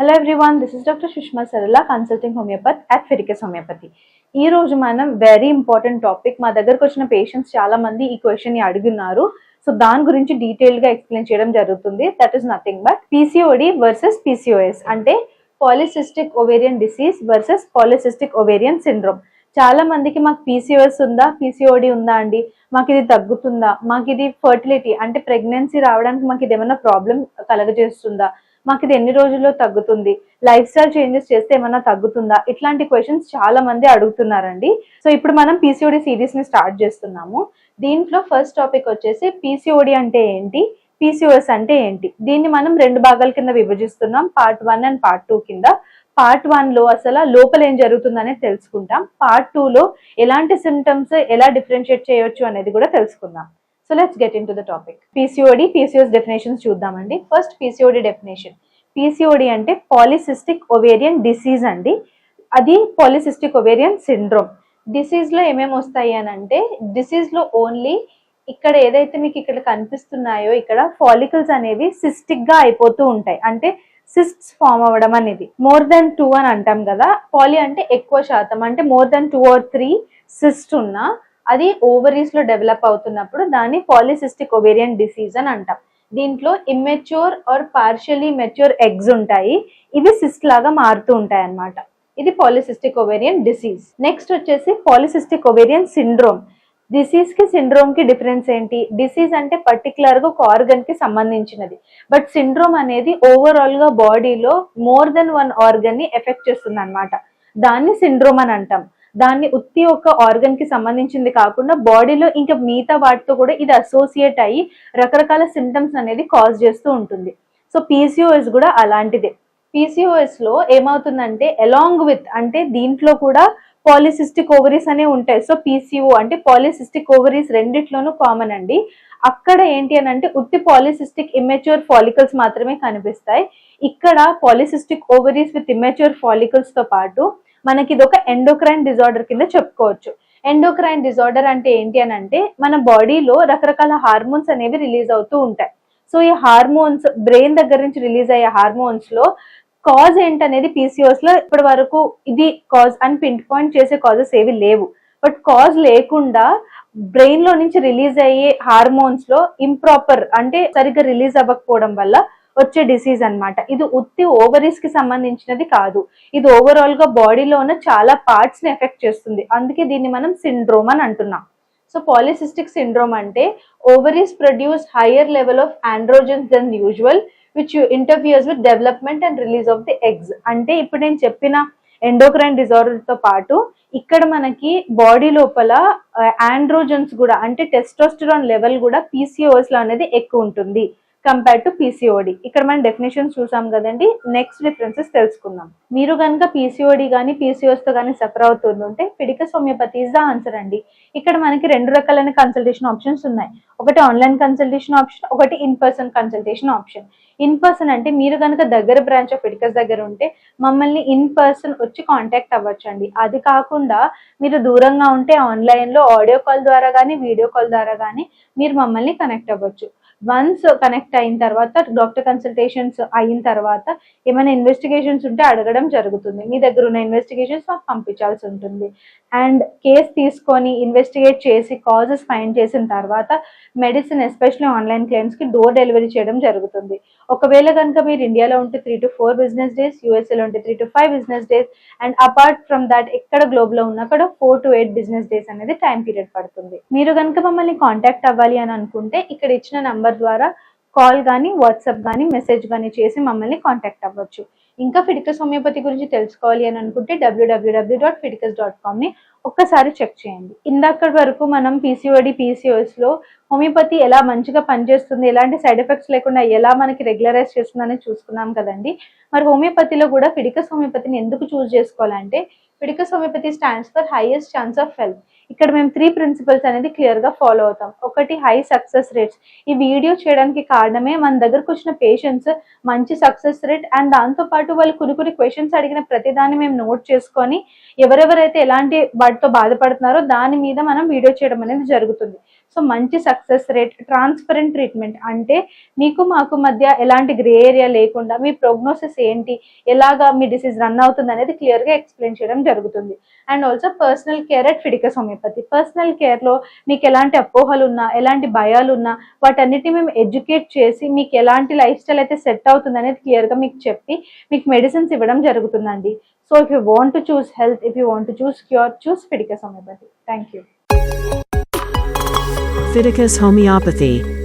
Hello everyone this is doctor Sushma Sarala consulting homeopath at Fidicus homeopathy ఈ రోజు మనం very important topic మా దగ్గరకు వచ్చిన పేషెంట్స్ చాలా మంది ఈ క్వశ్చన్ని అడుగున్నారు. సో దాని గురించి డీటెయిల్గా ఎక్స్ప్లెయిన్ చేయడం జరుగుతుంది. That is nothing but PCOD versus PCOS అంటే polycystic ovarian disease versus polycystic ovarian syndrome చాలా మందికి మాకు పీసీఓఎస్ ఉందా? పీసీఓడి ఉందా అండి? మాకు ఇది తగ్గుతుందా? మాకు ఇది ఫర్టిలిటీ అంటే ప్రెగ్నెన్సీ రావడానికి మాకు ఇది ఏమైనా ప్రాబ్లం కలగజేస్తుందా? మాకు ఇది ఎన్ని రోజుల్లో తగ్గుతుంది? లైఫ్ స్టైల్ చేంజెస్ చేస్తే ఏమైనా తగ్గుతుందా? ఇట్లాంటి క్వశ్చన్స్ చాలా మంది అడుగుతున్నారండి. సో ఇప్పుడు మనం పీసీఓడి సిరీస్ని స్టార్ట్ చేస్తున్నాము. దీంట్లో ఫస్ట్ టాపిక్ వచ్చేసి పీసీఓడి అంటే ఏంటి? పీసీఓఎస్ అంటే ఏంటి? దీన్ని మనం రెండు భాగాల కింద విభజిస్తున్నాం. Part one and part two కింద. పార్ట్ వన్లో అసలు లోపల ఏం జరుగుతుందనేది తెలుసుకుంటాం. పార్ట్ టూ లో ఎలాంటి సిమ్టమ్స్ ఎలా డిఫరెన్షియేట్ చేయొచ్చు అనేది కూడా తెలుసుకుందాం. So let's get into the topic PCOD PCOS definitions చూద్దామండి. ఫస్ట్ పీసీఓడి డెఫినేషన్ పీసీఓడి అంటే పాలిసిస్టిక్ ఒవేరియన్ డిసీజ్ అండి. అది పాలిసిస్టిక్ ఒవేరియన్ సిండ్రోమ్ డిసీజ్లో ఏమేమి వస్తాయి అని అంటే డిసీజ్లో ఓన్లీ ఇక్కడ ఏదైతే మీకు ఇక్కడ కనిపిస్తున్నాయో ఇక్కడ ఫాలికల్స్ అనేవి సిస్టిక్గా అయిపోతూ ఉంటాయి. అంటే సిస్ట్స్ ఫామ్ అవ్వడం అనేది. మోర్ దెన్ టూ అని అంటాం కదా. పాలి అంటే ఎక్కువ శాతం. అంటే more than two or three cyst ఉన్నా అది ఓవరీస్లో డెవలప్ అవుతున్నప్పుడు దాన్ని పాలిసిస్టిక్ ఒవేరియన్ డిసీజ్ అని అంటాం. దీంట్లో immature or partially mature eggs ఉంటాయి. ఇవి సిస్ట్ లాగా మారుతూ ఉంటాయి అన్నమాట. ఇది పాలిసిస్టిక్ ఒవేరియన్ డిసీజ్ నెక్స్ట్ వచ్చేసి పాలిసిస్టిక్ ఒవేరియన్ సిండ్రోమ్ డిసీజ్కి సిండ్రోమ్కి డిఫరెన్స్ ఏంటి? డిసీజ్ అంటే పర్టికులర్గా ఒక ఆర్గన్కి సంబంధించినది. బట్ సిండ్రోమ్ అనేది ఓవరాల్గా బాడీలో మోర్ దెన్ వన్ ఆర్గన్ని ఎఫెక్ట్ చేస్తుంది అనమాట దాన్ని సిండ్రోమ్ అని అంటాం. దాన్ని ఉత్తి ఒక ఆర్గన్కి సంబంధించింది కాకుండా బాడీలో ఇంకా మిగతా వాటితో కూడా ఇది అసోసియేట్ అయ్యి రకరకాల సిమ్టమ్స్ అనేది కాజ్ చేస్తూ ఉంటుంది. సో పీసీఓఎస్ కూడా అలాంటిదే. పీసీఓఎస్లో ఏమవుతుందంటే అలాంగ్ విత్ అంటే దీంట్లో కూడా పాలిసిస్టిక్ ఓవరీస్ అనే ఉంటాయి. సో పీసీఓ అంటే పాలిసిస్టిక్ ఓవరీస్ రెండిట్లోనూ కామన్ అండి. అక్కడ ఏంటి అని అంటే ఉత్తి పాలిసిస్టిక్ ఇమ్మెచ్యూర్ ఫాలికల్స్ మాత్రమే కనిపిస్తాయి. ఇక్కడ పాలిసిస్టిక్ ఓవరీస్ విత్ ఇమ్మెచ్యూర్ ఫాలికల్స్తో పాటు మనకి ఇది ఒక ఎండోక్రైన్ డిజార్డర్ కింద చెప్పుకోవచ్చు. ఎండోక్రైన్ డిజార్డర్ అంటే ఏంటి అని అంటే మన బాడీలో రకరకాల హార్మోన్స్ అనేవి రిలీజ్ అవుతూ ఉంటాయి. సో ఈ హార్మోన్స్ బ్రెయిన్ దగ్గర నుంచి రిలీజ్ అయ్యే హార్మోన్స్లో కాజ్ ఏంటనేది పీసీఓస్లో ఇప్పటి వరకు ఇది కాజ్ అని పింట్ పాయింట్ చేసే కాజెస్ ఏవి లేవు. బట్ కాజ్ లేకుండా బ్రెయిన్లో నుంచి రిలీజ్ అయ్యే హార్మోన్స్లో ఇంప్రాపర్ అంటే సరిగ్గా రిలీజ్ అవ్వకపోవడం వల్ల వచ్చే డిసీజ్ అన్నమాట. ఇది ఉత్తి ఓవరీస్కి సంబంధించినది కాదు. ఇది ఓవరాల్గా బాడీలో ఉన్న చాలా పార్ట్స్ని ఎఫెక్ట్ చేస్తుంది. అందుకే దీన్ని మనం సిండ్రోమ్ అని అంటున్నాం. సో పాలిసిస్టిక్ సిండ్రోమ్ అంటే ovaries produce higher level of androgens than usual which interferes with development and release of the eggs అంటే ఇప్పుడు నేను చెప్పిన ఎండోక్రైన్ డిజార్డర్తో పాటు ఇక్కడ మనకి బాడీ లోపల uh, ఆండ్రోజన్స్ కూడా అంటే టెస్టోస్టెరాన్ లెవెల్ కూడా పీసీఓఎస్లో అనేది ఎక్కువ ఉంటుంది. కంపేర్ టు పీసీఓడి ఇక్కడ మనం డెఫినేషన్స్ చూసాం కదండి. నెక్స్ట్ డిఫరెన్సెస్ తెలుసుకుందాం. మీరు కనుక పీసీఓడి కానీ పీసీఓస్తో కానీ సఫర్ అవుతుంటే Fidicus homeopathy is the answer అండి. ఇక్కడ మనకి రెండు రకాలైన కన్సల్టేషన్ ఆప్షన్స్ ఉన్నాయి. ఒకటి ఆన్లైన్ కన్సల్టేషన్ ఆప్షన్ ఒకటి in person consultation option in person అంటే మీరు కనుక దగ్గర బ్రాంచ్ ఆఫ్ ఫిడికస్ దగ్గర ఉంటే మమ్మల్ని ఇన్ పర్సన్ వచ్చి కాంటాక్ట్ అవ్వచ్చండి. అది కాకుండా మీరు దూరంగా ఉంటే ఆన్లైన్లో ఆడియో కాల్ ద్వారా కానీ వీడియో కాల్ ద్వారా కానీ మీరు మమ్మల్ని కనెక్ట్ అవ్వచ్చు. వన్స్ కనెక్ట్ అయిన తర్వాత డాక్టర్ కన్సల్టేషన్స్ అయిన తర్వాత ఏమైనా ఇన్వెస్టిగేషన్స్ ఉంటే అడగడం జరుగుతుంది. మీ దగ్గర ఉన్న ఇన్వెస్టిగేషన్స్ మాకు పంపించాల్సి ఉంటుంది. అండ్ కేస్ తీసుకొని ఇన్వెస్టిగేట్ చేసి కాజెస్ ఫైండ్ చేసిన తర్వాత మెడిసిన్ ఎస్పెషల్లీ ఆన్లైన్ క్లయింట్స్కి డోర్ డెలివరీ చేయడం జరుగుతుంది. ఒకవేళ కనుక మీరు ఇండియాలో ఉంటే three to four business days యూఎస్ఏలో ఉంటే three to five business days and apart from that ఎక్కడ గ్లోబ్లో ఉన్నా అక్కడ four to eight business days అనేది టైం పీరియడ్ పడుతుంది. మీరు కనుక మమ్మల్ని కాంటాక్ట్ అవ్వాలి అని అనుకుంటే ఇక్కడ ఇచ్చిన నంబర్ ద్వారా కాల్ కానీ వాట్సాప్ కానీ మెసేజ్ కానీ చేసి మమ్మల్ని కాంటాక్ట్ అవ్వచ్చు. ఇంకా ఫిడికస్ హోమియోపతి గురించి తెలుసుకోవాలి అని అనుకుంటే W W W dot Fidicus dot కామ్ని ఒక్కసారి చెక్ చేయండి. ఇందాక వరకు మనం పీసీఓడి పీసీఓఎస్లో హోమియోపతి ఎలా మంచిగా పనిచేస్తుంది ఎలాంటి సైడ్ ఎఫెక్ట్స్ లేకుండా ఎలా మనకి రెగ్యులరైజ్ చేస్తుందని చూసుకున్నాం కదండి. మరి హోమియోపతిలో కూడా ఫిడికస్ హోమియోపతిని ఎందుకు చూస్ చేసుకోవాలంటే Fidicus homeopathy stands for highest chance of health ఇక్కడ మేము త్రీ ప్రిన్సిపల్స్ అనేది క్లియర్గా ఫాలో అవుతాం. ఒకటి హై సక్సెస్ రేట్స్ ఈ వీడియో చేయడానికి కారణమే మన దగ్గరకు వచ్చిన పేషెంట్స్ మంచి సక్సెస్ రేట్ అండ్ దాంతో పాటు వాళ్ళు కొన్ని కొన్ని క్వశ్చన్స్ అడిగిన ప్రతిదాన్ని మేము నోట్ చేసుకొని ఎవరెవరైతే ఎలాంటి వాటితో బాధపడుతున్నారో దాని మీద మనం వీడియో చేయడం అనేది జరుగుతుంది. సో మంచి సక్సెస్ రేట్ ట్రాన్స్పరెంట్ ట్రీట్మెంట్ అంటే మీకు మాకు మధ్య ఎలాంటి గ్రే ఏరియా లేకుండా మీ ప్రోగ్నోసిస్ ఏంటి ఎలాగా మీ డిసీజ్ రన్ అవుతుంది అనేది క్లియర్గా ఎక్స్ప్లెయిన్ చేయడం జరుగుతుంది. And also personal care at Fidicus homeopathy personal కేర్లో మీకు ఎలాంటి అపోహలు ఉన్నా ఎలాంటి భయాలు ఉన్నా వాటన్నిటిని మేము ఎడ్యుకేట్ చేసి మీకు ఎలాంటి లైఫ్ స్టైల్ అయితే సెట్ అవుతుంది అనేది క్లియర్గా మీకు చెప్పి మీకు మెడిసిన్స్ ఇవ్వడం జరుగుతుందండి. So if you want to choose health if you want to choose cure choose Fidicus homeopathy thank you Leviticus Homeopathy